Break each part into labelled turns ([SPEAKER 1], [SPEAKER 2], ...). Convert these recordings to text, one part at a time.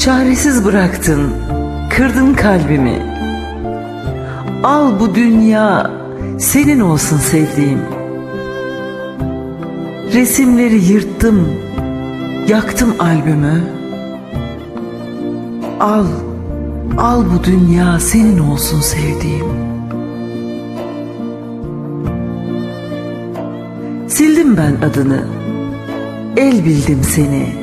[SPEAKER 1] Çaresiz bıraktın, kırdın kalbimi. Al bu dünya senin olsun sevdiğim. Resimleri yırttım, yaktım albümü. Al, al bu dünya senin olsun sevdiğim. Sildim ben adını, el bildim seni.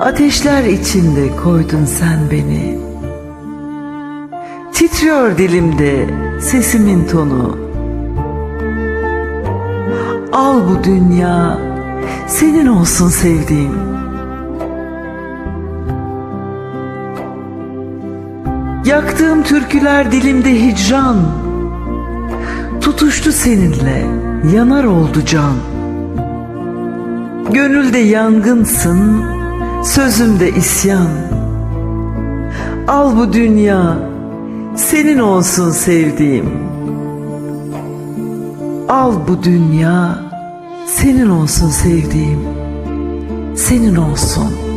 [SPEAKER 1] Ateşler içinde koydun sen beni. Titriyor dilimde sesimin tonu. Al bu dünya senin olsun sevdiğim. Yaktığım türküler dilimde hicran. Tutuştu seninle, yanar oldu can. Gönülde yangınsın, sözümde isyan. Al bu dünya, senin olsun sevdiğim. Al bu dünya, senin olsun sevdiğim. Senin olsun.